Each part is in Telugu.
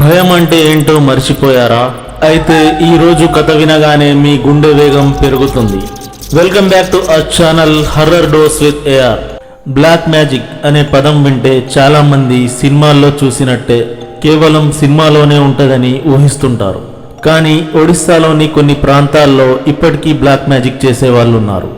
భయం అంటే ఏంటో మర్చిపోయారా? అయితే ఈ రోజు కథ వినగానే మీ గుండె వేగం పెరుగుతుంది. Welcome back to our channel horror dose with AR black magic అనే పదం వింటే చాలామంది సినిమాల్లో చూసినట్టే కేవలం సినిమాలోనే ఉంటుందని ఊహిస్తుంటారు. కానీ ఒడిస్సాలోని కొన్ని ప్రాంతాల్లో ఇప్పటికీ బ్లాక్ మ్యాజిక్ చేసే వాళ్ళు ఉన్నారు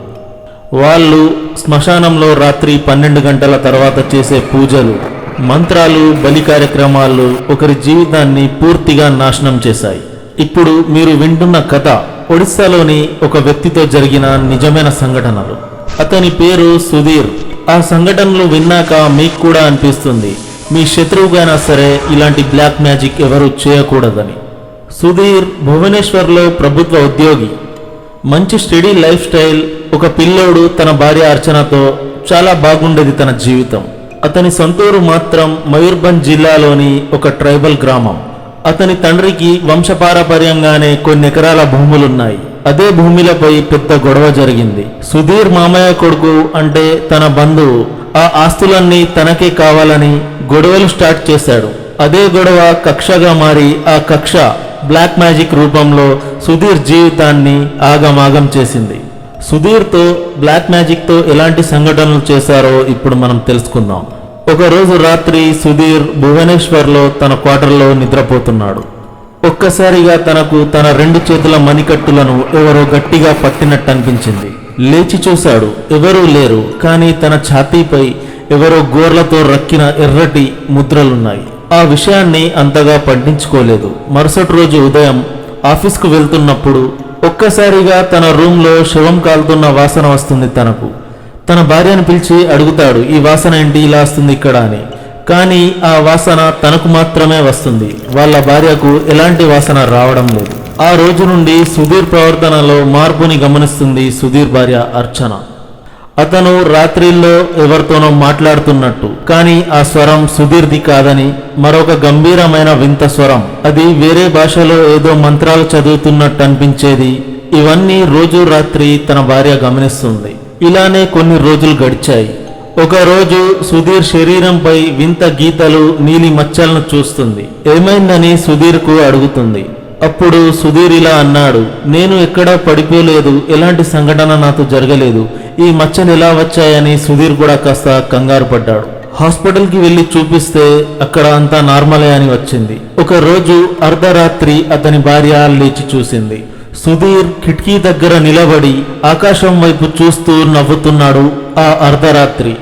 వాళ్ళు శ్మశానంలో రాత్రి పన్నెండు గంటల తర్వాత చేసే పూజలు మంత్రాలు బలి కార్యక్రమాలు ఒకరి జీవితాన్ని పూర్తిగా నాశనం చేశాయి. ఇప్పుడు మీరు వింటున్న కథ ఒడిస్సాలోని ఒక వ్యక్తితో జరిగిన నిజమైన సంఘటనలు. అతని పేరు సుధీర్. ఆ సంఘటనలు విన్నాక మీకు కూడా అనిపిస్తుంది. మీ శత్రువుగైనా సరే ఇలాంటి బ్లాక్ మ్యాజిక్ ఎవరు చేయకూడదని. సుధీర్ భువనేశ్వర్లో ప్రభుత్వ ఉద్యోగి. మంచి స్టడీ లైఫ్ స్టైల్ ఒక పిల్లోడు తన భార్య అర్చనతో చాలా బాగుండేది తన జీవితం. అతని సొంతూరు మాత్రం మయూర్భంజ్ జిల్లాలోని ఒక ట్రైబల్ గ్రామం. అతని తండ్రికి వంశపారపర్యంగానే కొన్ని ఎకరాల భూములున్నాయి. అదే భూమిలపై పెద్ద గొడవ జరిగింది. సుధీర్ మామయ్య కొడుకు అంటే తన బంధువు. ఆ ఆస్తులన్నీ తనకే కావాలని గొడవలు స్టార్ట్ చేశాడు. అదే గొడవ కక్షగా మారి ఆ కక్ష బ్లాక్ మ్యాజిక్ రూపంలో సుధీర్ జీవితాన్ని ఆగమాగం చేసింది. సుధీర్తో బ్లాక్ మ్యాజిక్తో ఎలాంటి సంఘటనలు చేశారో ఇప్పుడు మనం తెలుసుకుందాం. ఒకరోజు రాత్రి సుధీర్ భువనేశ్వర్లో తన క్వార్టర్లో నిద్రపోతున్నాడు. ఒక్కసారిగా తనకు తన రెండు చేతుల మణికట్టులను ఎవరో గట్టిగా పట్టినట్టు అనిపించింది లేచి చూశాడు ఎవరూ లేరు కానీ తన ఛాతీపై ఎవరో గోర్లతో రక్కిన ఎర్రటి ముద్రలున్నాయి. ఆ విషయాన్ని అంతగా పట్టించుకోలేదు. మరుసటి రోజు ఉదయం ఆఫీస్కు వెళ్తున్నప్పుడు ఒక్కసారిగా తన రూమ్లో శవం కాలుతున్న వాసన వస్తుంది తనకు. తన భార్యను పిలిచి అడుగుతాడు ఈ వాసన ఏంటి? ఇలా వస్తుంది ఇక్కడ అని. కానీ ఆ వాసన తనకు మాత్రమే వస్తుంది. వాళ్ళ భార్యకు ఎలాంటి వాసన రావడం లేదు. ఆ రోజు నుండి సుధీర్ ప్రవర్తనలో మార్పుని గమనిస్తుంది సుధీర్ భార్య అర్చన. అతను రాత్రిల్లో ఎవరితోనో మాట్లాడుతున్నట్టు కానీ ఆ స్వరం సుధీర్ది కాదని మరొక గంభీరమైన వింత స్వరం. అది వేరే భాషలో ఏదో మంత్రాలు చదువుతున్నట్టు అనిపించేది. ఇవన్నీ రోజు రాత్రి తన భార్య గమనిస్తుంది. ఇలానే కొన్ని రోజులు గడిచాయి. ఒక రోజు సుధీర్ శరీరంపై వింత గీతలు నీలి మచ్చలను చూస్తుంది. ఏమైందని సుధీర్కు అడుగుతుంది. అప్పుడు సుధీర్ ఇలా అన్నాడు నేను ఎక్కడా పడిపోలేదు ఎలాంటి సంఘటన నాతో జరగలేదు. ఈ మచ్చలు ఎలా వచ్చాయని సుధీర్ కూడా కాస్త కంగారు పడ్డాడు. హాస్పిటల్కి వెళ్ళి చూపిస్తే అక్కడ అంతా నార్మలే అని వచ్చింది. ఒక రోజు అర్ధరాత్రి అతని భార్య లేచి చూసింది. సుధీర్ కిటికీ దగ్గర నిలబడి ఆకాశం వైపు చూస్తూ నవ్వుతున్నాడు ఆ అర్ధరాత్రి.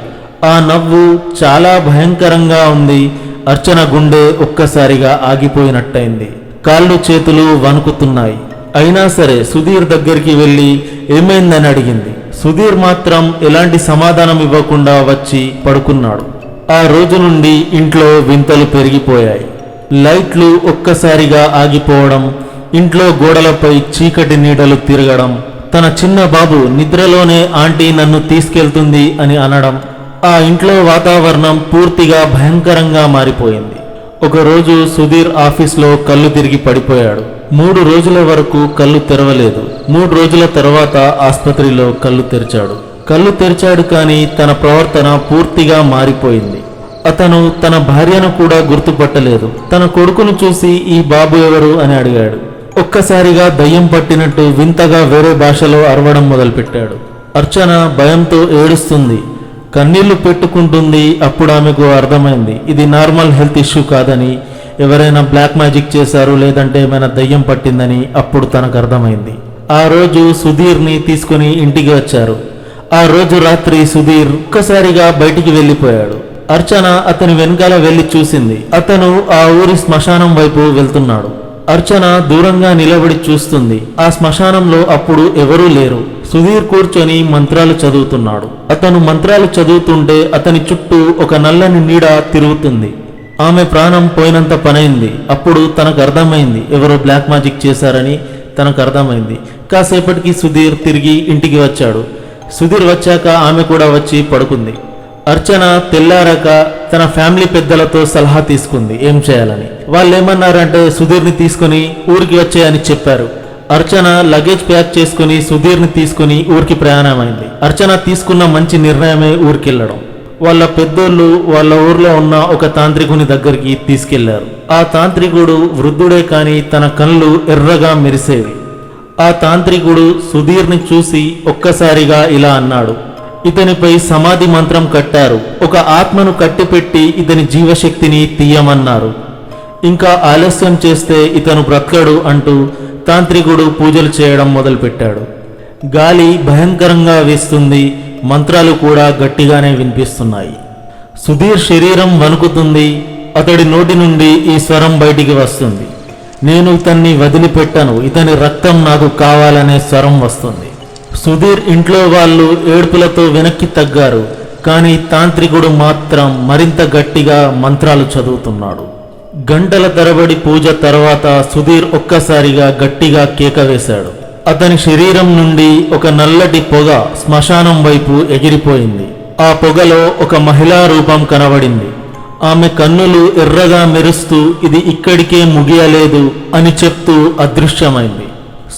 ఆ నవ్వు చాలా భయంకరంగా ఉంది. అర్చన గుండె ఒక్కసారిగా ఆగిపోయినట్టయింది. కాళ్ళు చేతులు వణుకుతున్నాయి. అయినా సరే సుధీర్ దగ్గరికి వెళ్ళి ఏమైందని అడిగింది. సుధీర్ మాత్రం ఎలాంటి సమాధానం ఇవ్వకుండా వచ్చి పడుకున్నాడు. ఆ రోజు నుండి ఇంట్లో వింతలు పెరిగిపోయాయి. లైట్లు ఒక్కసారిగా ఆగిపోవడం ఇంట్లో గోడలపై చీకటి నీడలు తిరగడం తన చిన్న బాబు నిద్రలోనే ఆంటీ నన్ను తీసుకెళ్తుంది అని అనడం ఆ ఇంట్లో వాతావరణం పూర్తిగా భయంకరంగా మారిపోయింది. ఒకరోజు సుధీర్ ఆఫీస్లో కళ్ళు తిరిగి పడిపోయాడు. మూడు రోజుల వరకు కళ్ళు తెరవలేదు. మూడు రోజుల తర్వాత ఆసుపత్రిలో కళ్ళు తెరిచాడు. కళ్ళు తెరిచాడు కానీ తన ప్రవర్తన పూర్తిగా మారిపోయింది. అతను తన భార్యను కూడా గుర్తుపట్టలేదు. తన కొడుకును చూసి ఈ బాబు ఎవరు? అని అడిగాడు. ఒక్కసారిగా దయ్యం పట్టినట్టు వింతగా వేరే భాషలో అరవడం మొదలుపెట్టాడు. అర్చన భయంతో ఏడుస్తుంది. కన్నీళ్ళు పెట్టుకుంటుంది. అప్పుడు ఆమెకు అర్థమైంది ఇది నార్మల్ హెల్త్ ఇష్యూ కాదని. ఎవరైనా బ్లాక్ మ్యాజిక్ చేశారు లేదంటే ఏమైనా దయ్యం పట్టిందని అప్పుడు తనకు అర్థమైంది. ఆ రోజు సుధీర్ని తీసుకుని ఇంటికి వచ్చారు. ఆ రోజు రాత్రి సుధీర్ ఒక్కసారిగా బయటికి వెళ్ళిపోయాడు. అర్చన అతని వెనకాల వెళ్ళి చూసింది. అతను ఆ ఊరి శ్మశానం వైపు వెళ్తున్నాడు. అర్చన దూరంగా నిలబడి చూస్తుంది. ఆ శ్మశానంలో అప్పుడు ఎవరూ లేరు. సుధీర్ కూర్చొని మంత్రాలు చదువుతున్నాడు. అతను మంత్రాలు చదువుతుంటే అతని చుట్టూ ఒక నల్లని నీడ తిరుగుతుంది. ఆమె ప్రాణం పోయినంత పనైంది. అప్పుడు తనకు అర్థమైంది ఎవరో బ్లాక్ మ్యాజిక్ చేశారని తనకు అర్థమైంది. కాసేపటికి సుధీర్ తిరిగి ఇంటికి వచ్చాడు. సుధీర్ వచ్చాక ఆమె కూడా వచ్చి పడుకుంది. అర్చన తెల్లారాక తన ఫ్యామిలీ పెద్దలతో సలహా తీసుకుంది. ఏం చేయాలని? వాళ్ళు ఏమన్నారంటే సుధీర్ని తీసుకుని ఊరికి వచ్చేయని చెప్పారు. అర్చన లగేజ్ ప్యాక్ చేసుకుని సుధీర్ని తీసుకుని ఊరికి ప్రయాణమైంది. అర్చన తీసుకున్న మంచి నిర్ణయమే ఊరికెళ్ళడం. వాళ్ళ పెద్దోళ్ళు వాళ్ళ ఊర్లో ఉన్న ఒక తాంత్రికుని దగ్గరికి తీసుకెళ్ళారు. ఆ తాంత్రికుడు వృద్ధుడే కాని తన కళ్ళు ఎర్రగా మెరిసేవి. ఆ తాంత్రికుడు సుధీర్ని చూసి ఒక్కసారిగా ఇలా అన్నాడు. ఇతనిపై సమాధి మంత్రం కట్టారు. ఒక ఆత్మను కట్టిపెట్టి ఇతని జీవశక్తిని తీయమన్నారు. ఇంకా ఆలస్యం చేస్తే ఇతను బ్రతకడు అంటూ తాంత్రికుడు పూజలు చేయడం మొదలుపెట్టాడు. గాలి భయంకరంగా వేస్తుంది మంత్రాలు కూడా గట్టిగానే వినిపిస్తున్నాయి. సుధీర్ శరీరం వణుకుతుంది అతడి నోటి నుండి ఈ స్వరం బయటికి వస్తుంది. నేను ఇతన్ని వదిలిపెట్టను ఇతని రక్తం నాకు కావాలనే స్వరం వస్తుంది. సుధీర్ ఇంట్లో వాళ్ళు ఏడుపులతో వెనక్కి తగ్గారు కానీ తాంత్రికుడు మాత్రం మరింత గట్టిగా మంత్రాలు చదువుతున్నాడు. గంటల తరబడి పూజ తర్వాత సుధీర్ ఒక్కసారిగా గట్టిగా కేక వేశాడు. అతని శరీరం నుండి ఒక నల్లటి పొగ శ్మశానం వైపు ఎగిరిపోయింది. ఆ పొగలో ఒక మహిళా రూపం కనబడింది. ఆమె కన్నులు ఎర్రగా మెరుస్తూ ఇది ఇక్కడికే ముగియలేదు అని చెప్తూ అదృశ్యమైంది.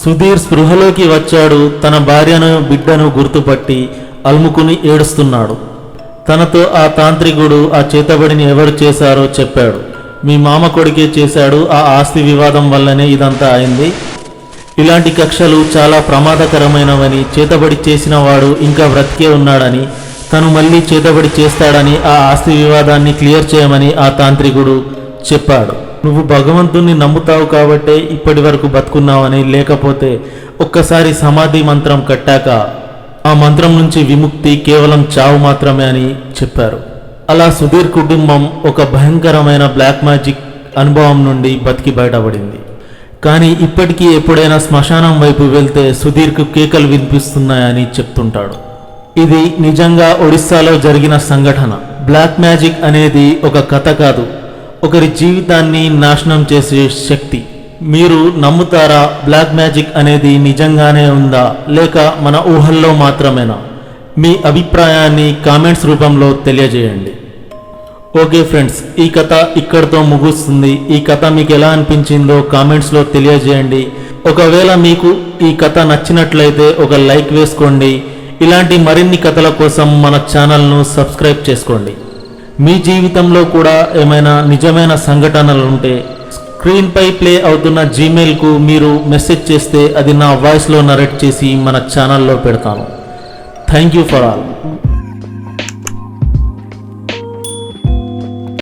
సుధీర్ స్పృహలోకి వచ్చాడు. తన భార్యను బిడ్డను గుర్తుపట్టి అలుముకుని ఏడుస్తున్నాడు. తనతో ఆ తాంత్రికుడు ఆ చేతబడిని ఎవరు చేశారో చెప్పాడు. మీ మామ కొడుకే చేశాడు. ఆ ఆస్తి వివాదం వల్లనే ఇదంతా అయింది. ఇలాంటి కక్షలు చాలా ప్రమాదకరమైనవని చేతబడి చేసిన వాడు ఇంకా బ్రతికే ఉన్నాడని తను మళ్ళీ చేతబడి చేస్తాడని ఆ ఆస్తి వివాదాన్ని క్లియర్ చేయమని ఆ తాంత్రికుడు చెప్పాడు. నువ్వు భగవంతుణ్ణి నమ్ముతావు కాబట్టే ఇప్పటి వరకు బతుకున్నావని లేకపోతే ఒక్కసారి సమాధి మంత్రం కట్టాక ఆ మంత్రం నుంచి విముక్తి కేవలం చావు మాత్రమే అని చెప్పారు. అలా సుధీర్ కుటుంబం ఒక భయంకరమైన బ్లాక్ మ్యాజిక్ అనుభవం నుండి బతికి బయటపడింది. కానీ ఇప్పటికీ ఎప్పుడైనా శ్మశానం వైపు వెళ్తే సుధీర్కు కేకలు వినిపిస్తున్నాయని చెప్తుంటాడు. ఇది నిజంగా ఒడిస్సాలో జరిగిన సంఘటన. బ్లాక్ మ్యాజిక్ అనేది ఒక కథ కాదు ఒకరి జీవితాన్ని నాశనం చేసే శక్తి. మీరు నమ్ముతారా బ్లాక్ మ్యాజిక్ అనేది నిజంగానే ఉందా? లేక మన ఊహల్లో మాత్రమేనా? మీ అభిప్రాయాన్ని కామెంట్స్ రూపంలో తెలియజేయండి. ఓకే ఫ్రెండ్స్ ఈ కథ ఇక్కడితో ముగుస్తుంది. ఈ కథ మీకు ఎలా అనిపించిందో కామెంట్స్లో తెలియజేయండి. ఒకవేళ మీకు ఈ కథ నచ్చినట్లయితే ఒక లైక్ వేసుకోండి. ఇలాంటి మరిన్ని కథల కోసం మన ఛానల్ను సబ్స్క్రైబ్ చేసుకోండి. మీ జీవితంలో కూడా ఏమైనా నిజమైన సంఘటనలు ఉంటే స్క్రీన్పై ప్లే అవుతున్న జీమెయిల్కు మీరు మెసేజ్ చేస్తే అది నా వాయిస్లో నరేట్ చేసి మన ఛానల్లో పెడతాను. Thank you for all